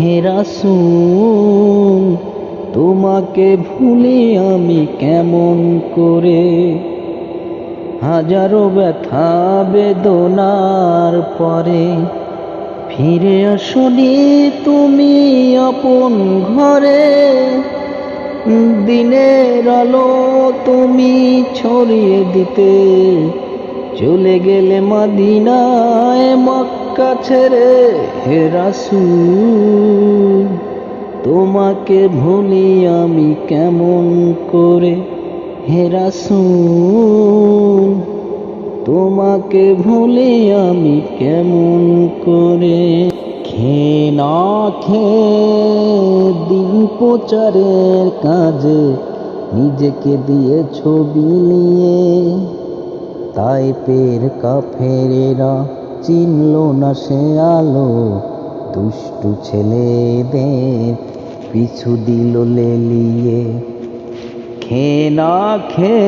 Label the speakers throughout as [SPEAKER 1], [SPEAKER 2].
[SPEAKER 1] হে রাসূল, তোমাকে ভুলি আমি কেমন করে? হাজারো ব্যথা বেদনার পরে ফিরে আসনি তুমি আপন ঘরে। দিনের আলো তুমি ছড়িয়ে দিতে চলে গেলে মদিনায় মক্কা ছেড়ে হে রাসূল, তোমাকে ভুলি আমি কেমন করে? হে রাসূল, তোমাকে ভুলি আমি কেমন করে? খে না খেয়ে দিন প্রচারের কাজে নিজেকে দিয়ে ছবি নিয়ে তাই পের কাফেরেরা চিনল না সে আলো। দুষ্টু ছেলেদের পিছু দিল লেলিয়ে। খে না খে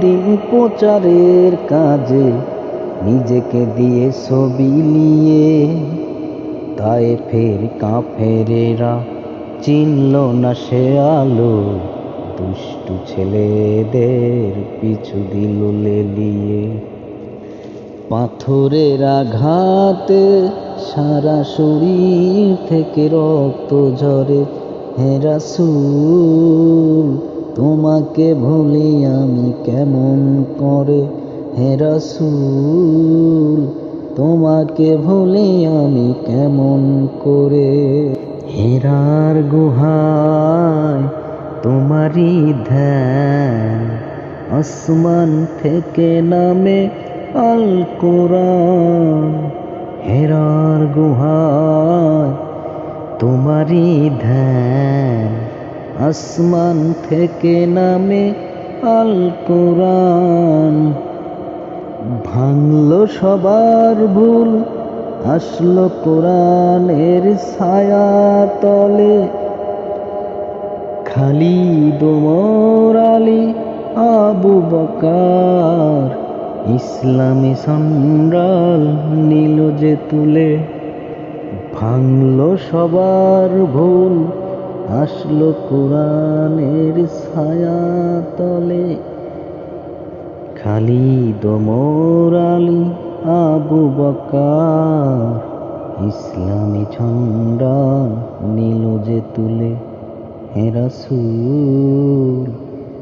[SPEAKER 1] দিন প্রচারের কাজে নিজেকে দিয়ে ছবি নিয়ে। তাই ফের কাফেরেরা চিনল না সে আলো। দুষ্টু ছেলেদের পিছু দিল লেলিয়ে। পাথরের আঘাতে, সারা শরীর থেকে রক্ত ঝরে। হে রাসূল, তোমাকে ভুলি আমি কেমন করে? হে রাসূল, তোমাকে ভুলি আমি কেমন করে? হেরার গুহায় তোমারই ধ্যান, আসমান থেকে নামে আল কোরআন হেরার গুহায় তোমারই ধ্যান। আসমান থেকে নামে আল কোরআন ভাঙলো সবার ভুল, আসলো কোরআনের ছায়া তলে। খালি ওমর আলী, আবু বকার ইসলামী সন্ডাল নীল যে তুলে, ভাঙলো সবার ভুল, আসলো কোরআনের ছায়া তলে খালি ওমর আলী আবু বকার ইসলামী ঝন্ডা নীল যে তুলে, হে রাসূল।